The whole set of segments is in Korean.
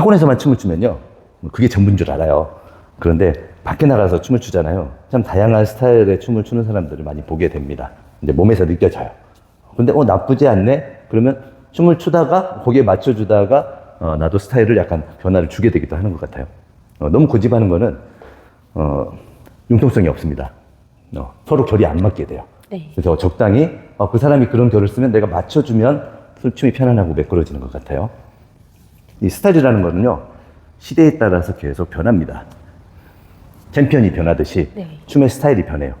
학원에서만 춤을 추면요. 뭐 그게 전부인 줄 알아요. 그런데 밖에 나가서 춤을 추잖아요. 참 다양한 스타일의 춤을 추는 사람들을 많이 보게 됩니다. 이제 몸에서 느껴져요. 근데 어 나쁘지 않네. 그러면 춤을 추다가 거기에 맞춰주다가 어, 나도 스타일을 약간 변화를 주게 되기도 하는 것 같아요. 어, 너무 고집하는 거는 어, 융통성이 없습니다. 어, 서로 결이 안 맞게 돼요. 네. 그래서 적당히 어, 그 사람이 그런 결을 쓰면 내가 맞춰주면 춤이 편안하고 매끄러지는 것 같아요. 이 스타일이라는 거는요 시대에 따라서 계속 변합니다. 챔피언이 변하듯이 네. 춤의 스타일이 변해요.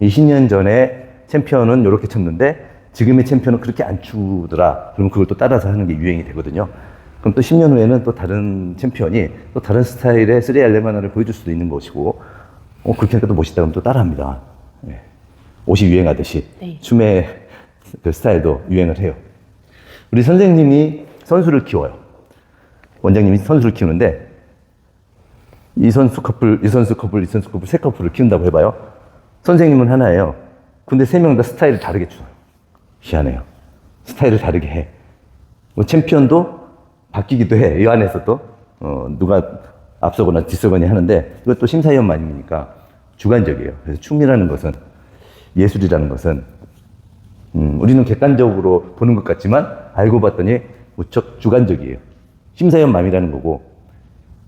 20년 전에 챔피언은 이렇게 췄는데 지금의 챔피언은 그렇게 안 추더라. 그럼 그걸 또 따라서 하는 게 유행이 되거든요. 그럼 또 10년 후에는 또 다른 챔피언이 또 다른 스타일의 3R 레마나를 보여줄 수도 있는 것이고, 어, 그렇게 하니까 또 멋있다 그러면 또 따라합니다. 예. 옷이 유행하듯이 네. 춤의 그 스타일도 유행을 해요. 우리 선생님이 선수를 키워요. 원장님이 선수를 키우는데 이 선수 커플, 이 선수 커플, 이 선수 커플 세 커플을 키운다고 해봐요. 선생님은 하나예요. 근데 세 명 다 스타일을 다르게 추요. 희한해요. 스타일을 다르게 해. 뭐 챔피언도 바뀌기도 해. 이 안에서도 어, 누가 앞서거나 뒤서거나 하는데 이것도 심사위원 마님이니까 주관적이에요. 그래서 춤이라는 것은 예술이라는 것은 음, 우리는 객관적으로 보는 것 같지만 알고 봤더니 무척 주관적이에요. 심사위원 맘이라는 거고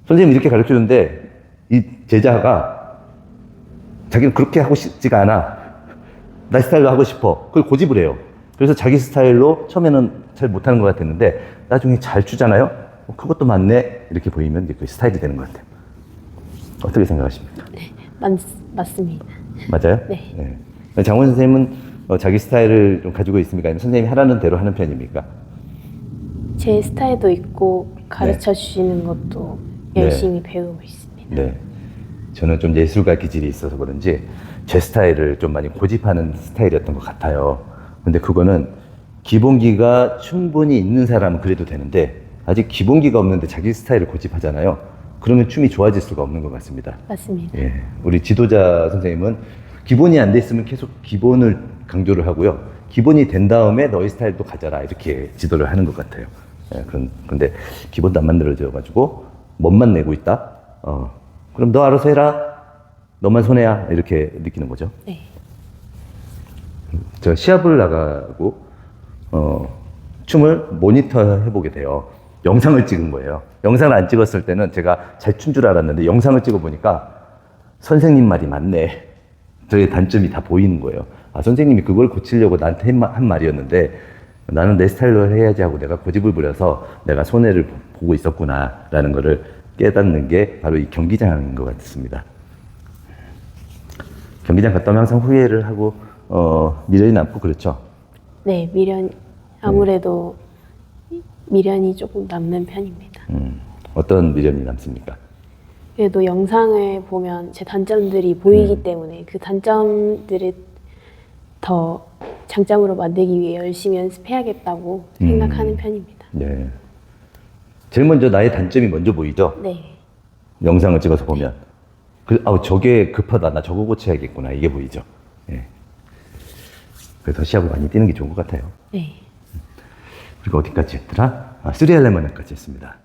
선생님이 이렇게 가르쳐 주는데 이 제자가 자기는 그렇게 하고 싶지가 않아. 나 스타일로 하고 싶어. 그걸 고집을 해요. 그래서 자기 스타일로 처음에는 잘 못하는 것 같았는데 나중에 잘 추잖아요. 어, 그것도 맞네. 이렇게 보이면 이제 그 스타일이 되는 것 같아요. 어떻게 생각하십니까? 맞, 맞습니다. 맞아요? 네. 장원 선생님은 어, 자기 스타일을 좀 가지고 있습니까? 아니면 선생님이 하라는 대로 하는 편입니까? 제 스타일도 있고 가르쳐 주시는 것도 네. 열심히 배우고 있습니다. 네. 저는 좀 예술가 기질이 있어서 그런지 제 스타일을 좀 많이 고집하는 스타일이었던 것 같아요. 근데 그거는 기본기가 충분히 있는 사람은 그래도 되는데 아직 기본기가 없는데 자기 스타일을 고집하잖아요. 그러면 춤이 좋아질 수가 없는 것 같습니다. 맞습니다. 예. 우리 지도자 선생님은 기본이 안 돼 있으면 계속 기본을 강조를 하고요. 기본이 된 다음에 너희 스타일도 가져라. 이렇게 지도를 하는 것 같아요. 예, 그런, 근데 기본도 안 만들어져가지고 멋만 내고 있다? 어, 그럼 너 알아서 해라. 너만 손해야. 이렇게 느끼는 거죠. 네. 제가 시합을 나가고, 어, 춤을 모니터 해보게 돼요. 영상을 찍은 거예요. 영상을 안 찍었을 때는 제가 잘 춘 줄 알았는데 영상을 찍어보니까 선생님 말이 맞네. 저의 단점이 다 보이는 거예요. 아, 선생님이 그걸 고치려고 나한테 한 말이었는데 나는 내 스타일로 해야지 하고 내가 고집을 부려서 내가 손해를 보- 보고 있었구나라는 거를 깨닫는 게 바로 이 경기장인 것 같습니다. 경기장 갔다 오면 항상 후회를 하고 어, 미련이 남고 그렇죠. 네, 미련 아무래도 미련이 조금 남는 편입니다. 음, 어떤 미련이 남습니까? 그래도 영상을 보면 제 단점들이 보이기 때문에 그 단점들을 더 장점으로 만들기 위해 열심히 연습해야겠다고 생각하는 편입니다. 네. 제일 먼저 나의 단점이 먼저 보이죠. 네, 영상을 찍어서 보면. 그, 아우, 저게 급하다. 나 저거 고쳐야겠구나. 이게 보이죠. 예. 그래서 시합을 많이 뛰는 게 좋은 것 같아요. 네. 그리고 어디까지 했더라? 아, 3 엘레먼까지 했습니다.